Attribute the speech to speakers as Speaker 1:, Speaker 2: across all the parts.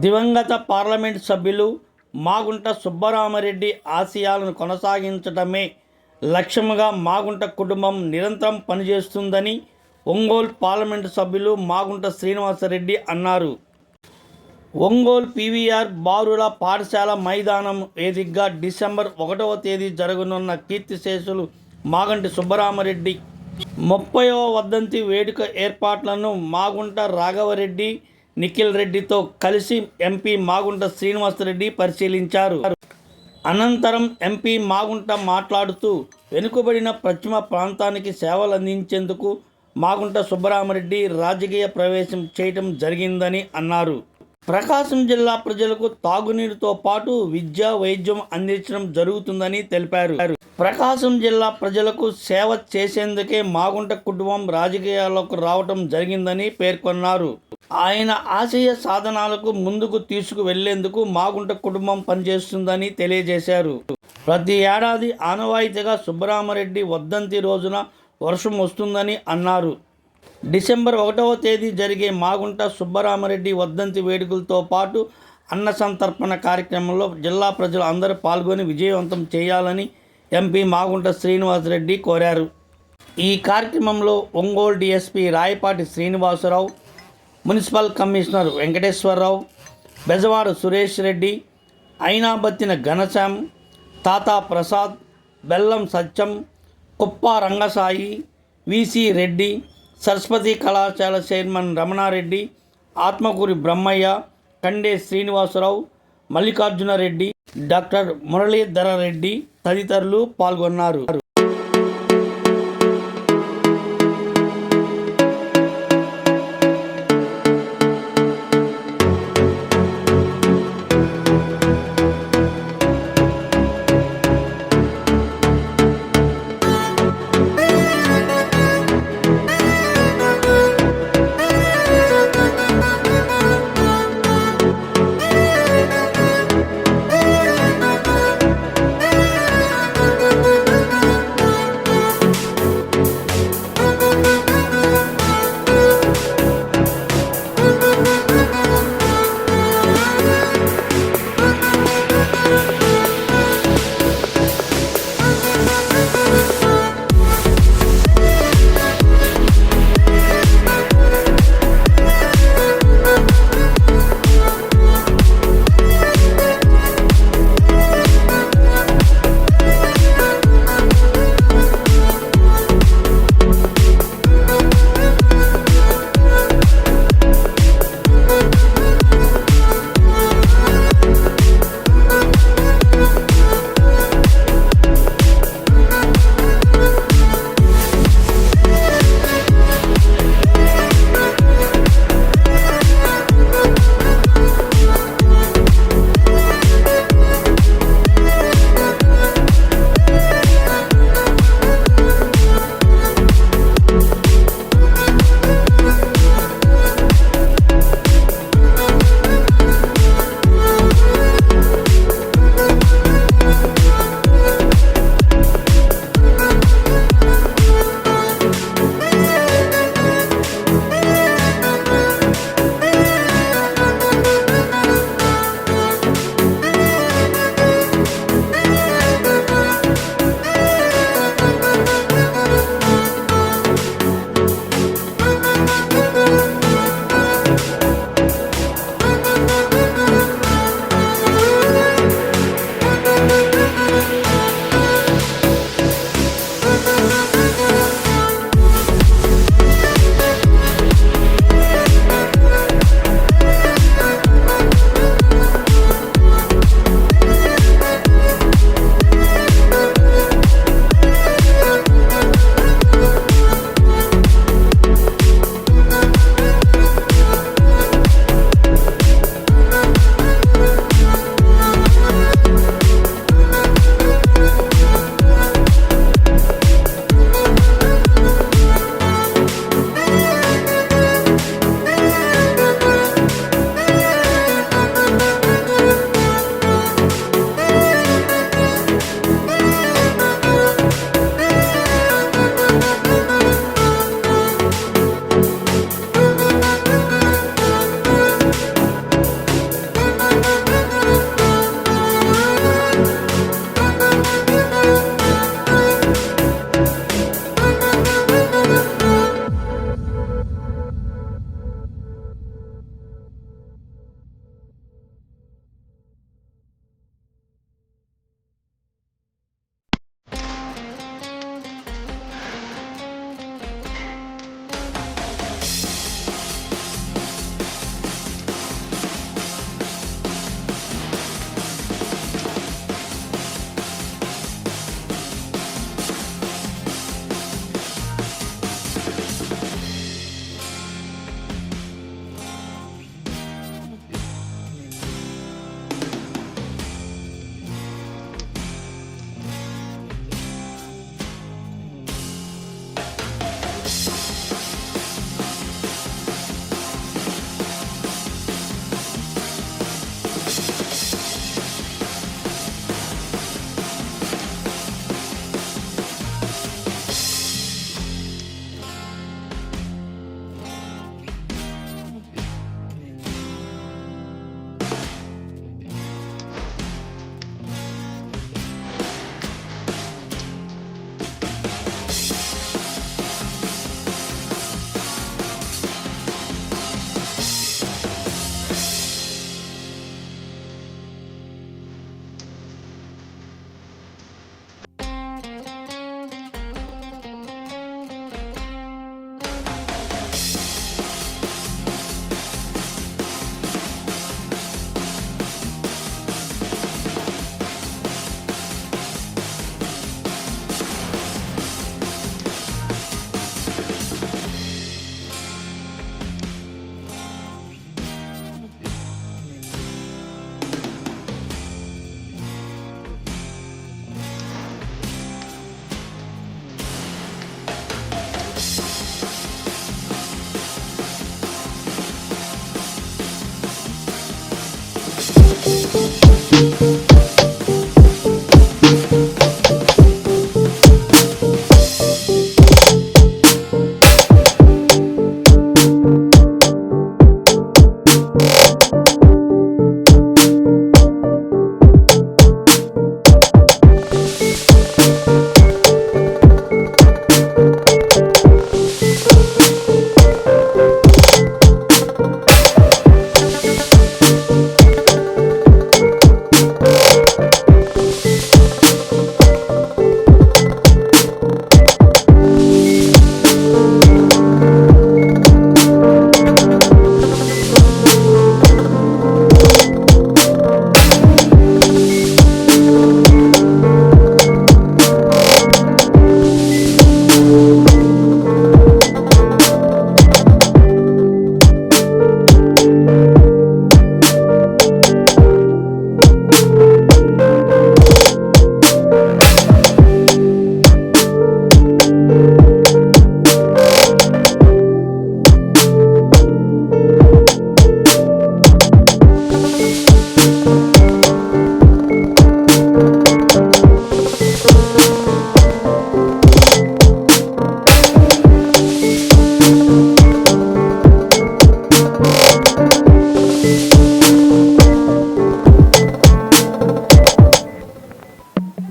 Speaker 1: దివంగత పార్లమెంట్ సభ్యులు మాగుంట సుబ్బరామరెడ్డి ఆశయాలను కొనసాగించడమే లక్ష్యముగా మాగుంట కుటుంబం నిరంతరం పనిచేస్తుందని ఒంగోలు పార్లమెంటు సభ్యులు మాగుంట శ్రీనివాసరెడ్డి అన్నారు. ఒంగోలు పీవీఆర్ బారుల పాఠశాల మైదానం వేదికగా డిసెంబర్ ఒకటవ తేదీ జరగనున్న కీర్తిశేషులు మాగంటి సుబ్బరామరెడ్డి ముప్పైవ వర్ధంతి వేడుక ఏర్పాట్లను మాగుంట రాఘవరెడ్డి నిఖిల్ రెడ్డితో కలిసి ఎంపీ మాగుంట శ్రీనివాసరెడ్డి పరిశీలించారు. అనంతరం ఎంపీ మాగుంట మాట్లాడుతూ వెనుకబడిన పశ్చిమ ప్రాంతానికి సేవలు అందించేందుకు మాగుంట సుబ్బరామరెడ్డి రాజకీయ ప్రవేశం చేయటం జరిగిందని అన్నారు. ప్రకాశం జిల్లా ప్రజలకు తాగునీరుతో పాటు విద్య వైద్యం అందించడం జరుగుతుందని తెలిపారు. ప్రకాశం జిల్లా ప్రజలకు సేవ చేసేందుకే మాగుంట కుటుంబం రాజకీయాల్లోకి రావటం జరిగిందని పేర్కొన్నారు. ఆయన ఆశయ సాధనాలకు ముందుకు తీసుకు వెళ్ళేందుకు మాగుంట కుటుంబం పనిచేస్తుందని తెలియజేశారు. ప్రతి ఏడాది ఆనవాయితీగా సుబ్బరామరెడ్డి వద్దంతి రోజున వర్షం వస్తుందని అన్నారు. డిసెంబర్ ఒకటవ తేదీ జరిగే మాగుంట సుబ్బరామరెడ్డి వర్ధంతి వేడుకలతో పాటు అన్న సంతర్పణ కార్యక్రమంలో జిల్లా ప్రజలు అందరూ పాల్గొని విజయవంతం చేయాలని ఎంపీ మాగుంట శ్రీనివాసరెడ్డి కోరారు. ఈ కార్యక్రమంలో Ongole DSP Rayapati Srinivasarao municipal commissioner Venkateswararao Bezawada Suresh Reddy Ayinabattina Ghanshyam Tata Prasad Bellam సత్యం కుప్ప రంగసాయి విసి రెడ్డి సరస్వతి కళాశాల చైర్మన్ రమణారెడ్డి ఆత్మకూరి బ్రహ్మయ్య కండే శ్రీనివాసరావు మల్లికార్జున రెడ్డి డాక్టర్ మురళీధర రెడ్డి తదితరులు పాల్గొన్నారు.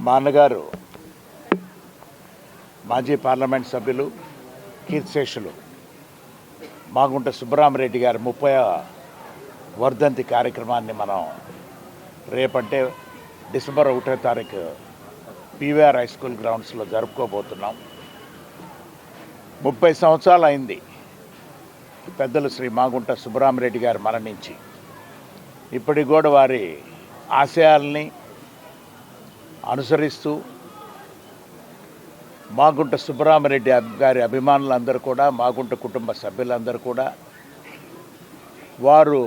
Speaker 2: మా అన్నగారు మాజీ పార్లమెంట్ సభ్యులు కీర్తిశేషులు మాగుంట సుబ్బరామరెడ్డి గారి ముప్పై వర్ధంతి కార్యక్రమాన్ని మనం రేపంటే డిసెంబర్ ఒకటో తారీఖు పీవీఆర్ హై స్కూల్ గ్రౌండ్స్లో జరుపుకోబోతున్నాం. ముప్పై సంవత్సరాలు అయింది పెద్దలు శ్రీ మాగుంట సుబ్బరామరెడ్డి గారు మరణించి. ఇప్పటికి కూడా వారి ఆశయాల్ని అనుసరిస్తూ మాగుంట సుబ్బరామరెడ్డి గారి అభిమానులందరూ కూడా మాగుంట కుటుంబ సభ్యులందరూ కూడా వారు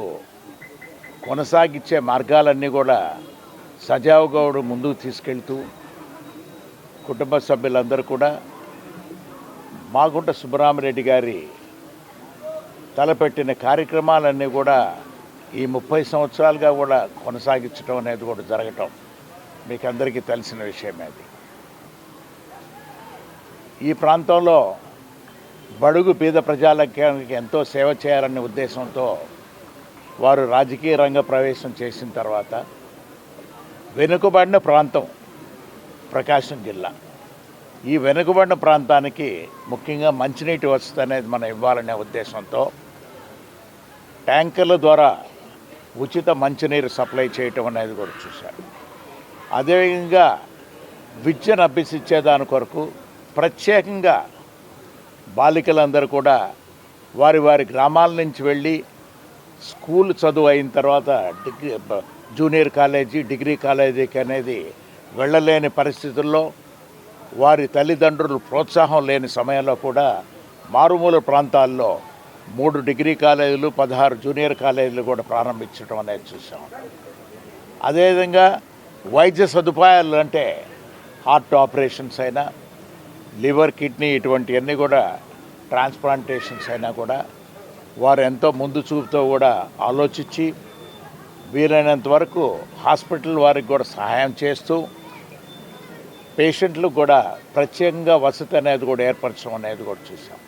Speaker 2: కొనసాగించే మార్గాలన్నీ కూడా సజావుగా ముందుకు తీసుకెళ్తూ కుటుంబ సభ్యులందరూ కూడా మాగుంట సుబ్బరామరెడ్డి గారి తలపెట్టిన కార్యక్రమాలన్నీ కూడా ఈ ముప్పై సంవత్సరాలుగా కూడా కొనసాగించడం అనేది కూడా జరగటం. మీకు అందరికీ తెలిసిన విషయమే అది. ఈ ప్రాంతంలో బడుగు పేద ప్రజలకి ఎంతో సేవ చేయాలనే ఉద్దేశంతో వారు రాజకీయ రంగ ప్రవేశం చేసిన తర్వాత వెనుకబడిన ప్రాంతం ప్రకాశం జిల్లా. ఈ వెనుకబడిన ప్రాంతానికి ముఖ్యంగా మంచినీటి వసతి అనేది మనం ఇవ్వాలనే ఉద్దేశంతో ట్యాంకర్ల ద్వారా ఉచిత మంచినీరు సప్లై చేయటం అనేది కూడా చూశారు. అదేవిధంగా విద్యను అభ్యసించేదాని కొరకు ప్రత్యేకంగా బాలికలందరూ కూడా వారి వారి గ్రామాల నుంచి వెళ్ళి స్కూల్ చదువు అయిన తర్వాత డిగ్రీ జూనియర్ కాలేజీ డిగ్రీ కాలేజీకి అనేది వెళ్ళలేని పరిస్థితుల్లో వారి తల్లిదండ్రులు ప్రోత్సాహం లేని సమయంలో కూడా మారుమూల ప్రాంతాల్లో మూడు డిగ్రీ కాలేజీలు పదహారు జూనియర్ కాలేజీలు కూడా ప్రారంభించడం అనేది చూసాం అదేవిధంగా వైద్య సదుపాయాలు అంటే హార్ట్ ఆపరేషన్స్ అయినా లివర్ కిడ్నీ ఇటువంటివన్నీ కూడా ట్రాన్స్ప్లాంటేషన్స్ అయినా కూడా వారు ఎంతో ముందు చూపుతో కూడా ఆలోచించి వీలైనంత వరకు హాస్పిటల్ వారికి కూడా సహాయం చేస్తూ పేషెంట్లకు కూడా ప్రత్యేకంగా వసతి అనేది కూడా ఏర్పరచడం అనేది కూడా చూసాం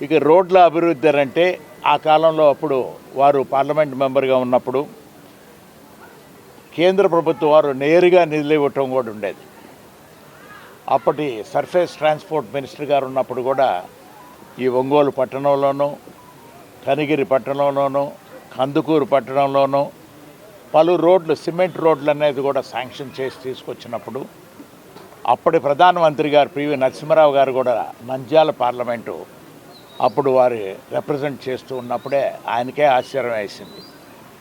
Speaker 2: ఇక రోడ్ల అభివృద్ధి అంటే ఆ కాలంలో అప్పుడు వారు పార్లమెంట్ మెంబర్గా ఉన్నప్పుడు కేంద్ర ప్రభుత్వం వారు నేరుగా నిధులు ఇవ్వటం కూడా ఉండేది. అప్పటి సర్ఫేస్ ట్రాన్స్పోర్ట్ మినిస్టర్ గారు ఉన్నప్పుడు కూడా ఈ ఒంగోలు పట్టణంలోనూ కనిగిరి పట్టణంలోనూ కందుకూరు పట్టణంలోనూ పలు రోడ్లు సిమెంట్ రోడ్లు అనేది కూడా శాంక్షన్ చేసి తీసుకొచ్చినప్పుడు అప్పటి ప్రధానమంత్రి గారు పివి నరసింహరావు గారు కూడా నంద్యాల పార్లమెంటు అప్పుడు వారి రిప్రజెంట్ చేస్తూ ఉన్నప్పుడే ఆయనకే ఆశ్చర్యం వేసింది.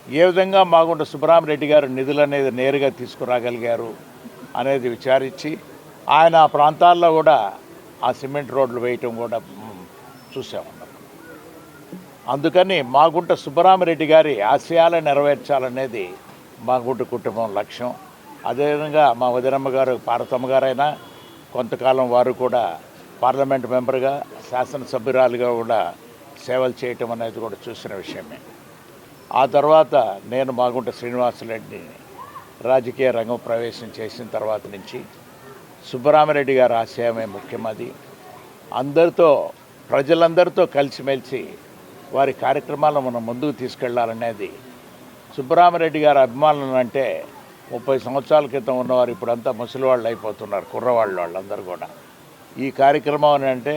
Speaker 2: ఏ విధంగా మాగుంట సుబ్బరామరెడ్డి గారు నిధులు అనేది నేరుగా తీసుకురాగలిగారు అనేది విచారించి ఆయన ఆ ప్రాంతాల్లో కూడా ఆ సిమెంట్ రోడ్లు వేయటం కూడా చూసామన్నాం అందుకని మాగుంట సుబ్బరామరెడ్డి గారి ఆశయాలు నెరవేర్చాలనేది మాగుంట కుటుంబం లక్ష్యం. అదేవిధంగా మా వదినమ్మ గారు పార్వతమ్మ గారైనా కొంతకాలం వారు కూడా పార్లమెంట్ మెంబర్గా శాసనసభ్యురాలుగా కూడా సేవలు చేయటం అనేది కూడా చూసిన విషయమే. ఆ తర్వాత నేను మాగుంట శ్రీనివాసరెడ్డి రాజకీయ రంగం ప్రవేశం చేసిన తర్వాత నుంచి సుబ్బరామరెడ్డి గారు ఆశయమే ముఖ్యమది అందరితో ప్రజలందరితో కలిసిమెలిసి వారి కార్యక్రమాలను మనం ముందుకు తీసుకెళ్ళాలనేది సుబ్బరామరెడ్డి గారి అభిమానులు అంటే ముప్పై సంవత్సరాల క్రితం ఉన్నవారు ఇప్పుడంతా ముసలివాళ్ళు అయిపోతున్నారు కుర్రవాళ్ళు వాళ్ళందరూ కూడా. ఈ కార్యక్రమం అని అంటే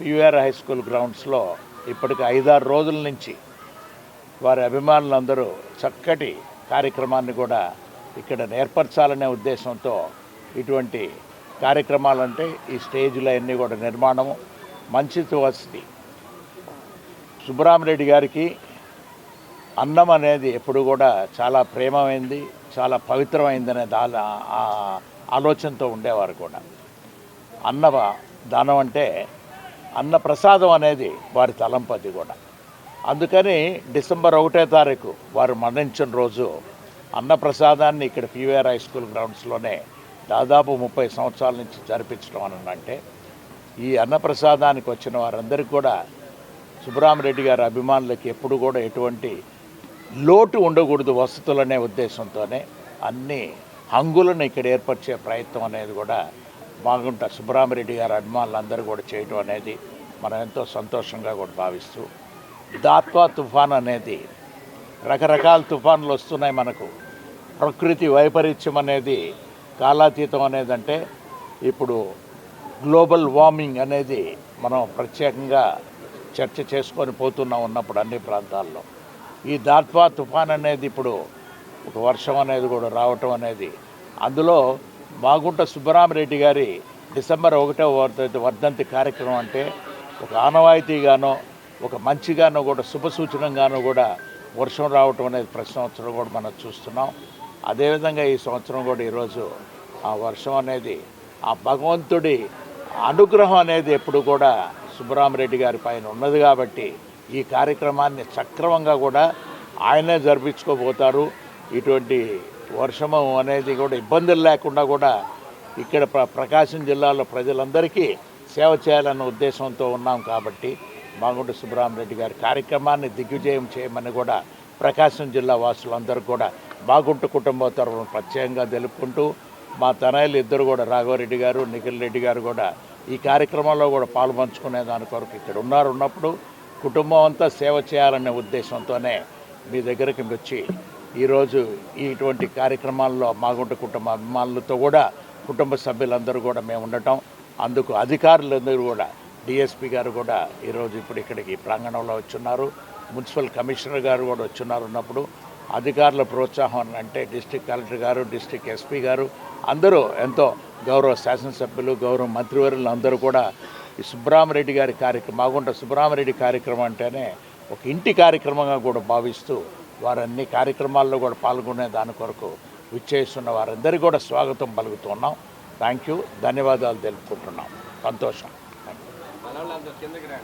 Speaker 2: పివిఆర్ హై స్కూల్ గ్రౌండ్స్లో ఇప్పటికి ఐదారు రోజుల నుంచి వారి అభిమానులందరూ చక్కటి కార్యక్రమాన్ని కూడా ఇక్కడ నేర్పరచాలనే ఉద్దేశంతో ఇటువంటి కార్యక్రమాలంటే ఈ స్టేజ్లో అన్నీ కూడా నిర్మాణము మంచితో వసతి. సుబ్బరామరెడ్డి గారికి అన్నం అనేది ఎప్పుడు కూడా చాలా ప్రేమమైంది చాలా పవిత్రమైందనే దా ఆలోచనతో ఉండేవారు కూడా. అన్న దానం అంటే అన్న ప్రసాదం అనేది వారి తలంపతి కూడా. అందుకని డిసెంబర్ ఒకటో తారీఖు వారు మరణించిన రోజు అన్నప్రసాదాన్ని ఇక్కడ పీవీఆర్ హై స్కూల్ గ్రౌండ్స్లోనే దాదాపు ముప్పై సంవత్సరాల నుంచి జరిపించడం అని అంటే ఈ అన్నప్రసాదానికి వచ్చిన వారందరికీ కూడా సుబ్బరామరెడ్డి గారి అభిమానులకి ఎప్పుడు కూడా ఎటువంటి లోటు ఉండకూడదు వసతులనే ఉద్దేశంతోనే అన్ని హంగులను ఇక్కడ ఏర్పరిచే ప్రయత్నం అనేది కూడా బాగుంటారు సుబ్బరామరెడ్డి గారి అభిమానులందరూ కూడా చేయటం అనేది మనం ఎంతో సంతోషంగా కూడా భావిస్తూ దాత్వా తుఫాన్ అనేది రకరకాల తుఫాన్లు వస్తున్నాయి మనకు. ప్రకృతి వైపరీత్యం అనేది కాలాతీతం అనేదంటే ఇప్పుడు గ్లోబల్ వార్మింగ్ అనేది మనం ప్రత్యేకంగా చర్చ చేసుకొని పోతున్నాం ఉన్నప్పుడు అన్ని ప్రాంతాల్లో. ఈ దాత్వా తుఫాన్ అనేది ఇప్పుడు ఒక వర్షం అనేది కూడా రావటం అనేది అందులో మాగుంట సుబ్బరామరెడ్డి గారి డిసెంబర్ ఒకటో వర్ధంతి కార్యక్రమం అంటే ఒక ఆనవాయితీగానో ఒక మంచిగానో కూడా శుభసూచనంగానో కూడా వర్షం రావటం అనేది ప్రతి సంవత్సరం కూడా మనం చూస్తున్నాం. అదేవిధంగా ఈ సంవత్సరం కూడా ఈరోజు ఆ వర్షం అనేది ఆ భగవంతుడి అనుగ్రహం అనేది ఎప్పుడు కూడా సుబ్బరామరెడ్డి గారి పైన ఉన్నది కాబట్టి ఈ కార్యక్రమాన్ని సక్రమంగా కూడా ఆయనే జరిపించుకోబోతారు. ఇటువంటి వర్షము అనేది కూడా ఇబ్బందులు లేకుండా కూడా ఇక్కడ ప్ర ప్రకాశం జిల్లాలో ప్రజలందరికీ సేవ చేయాలన్న ఉద్దేశంతో ఉన్నాం కాబట్టి మాగుంట సుబ్బరామరెడ్డి గారి కార్యక్రమాన్ని దిగ్విజయం చేయమని కూడా ప్రకాశం జిల్లా వాసులందరూ కూడా మాగుంట కుటుంబ తరఫున ప్రత్యేకంగా తెలుపుకుంటూ మా తనయులు ఇద్దరు కూడా రాఘవరెడ్డి గారు నిఖిల్ రెడ్డి గారు కూడా ఈ కార్యక్రమంలో కూడా పాల్పంచుకునే దాని కొరకు ఇక్కడ ఉన్నారు ఉన్నప్పుడు కుటుంబం అంతా సేవ చేయాలనే ఉద్దేశంతోనే మీ దగ్గరికి వచ్చి ఈరోజు ఇటువంటి కార్యక్రమాల్లో మాగుంట కుటుంబ అభిమానులతో కూడా కుటుంబ సభ్యులందరూ కూడా మేము ఉండటం అందుకు అధికారులందరూ కూడా డిఎస్పి గారు కూడా ఈరోజు ఇప్పుడు ఇక్కడికి ప్రాంగణంలో వచ్చున్నారు. మున్సిపల్ కమిషనర్ గారు కూడా వచ్చున్నారు ఉన్నప్పుడు. అధికారుల ప్రోత్సాహం అంటే డిస్టిక్ కలెక్టర్ గారు డిస్టిక్ ఎస్పీ గారు అందరూ ఎంతో గౌరవ శాసనసభ్యులు గౌరవ మంత్రివర్యులు అందరూ కూడా ఈ సుబ్బరామరెడ్డి గారి కార్యక్రమం మాగుంట సుబ్బరామరెడ్డి కార్యక్రమం అంటేనే ఒక ఇంటి కార్యక్రమంగా కూడా భావిస్తూ వారన్ని కార్యక్రమాల్లో కూడా పాల్గొనే దాని కొరకు విచ్చేస్తున్న వారందరికీ కూడా స్వాగతం పలుకుతున్నాం థ్యాంక్ యూ ధన్యవాదాలు తెలుపుకుంటున్నాం. సంతోషం. están hablando, ¿quién de grano?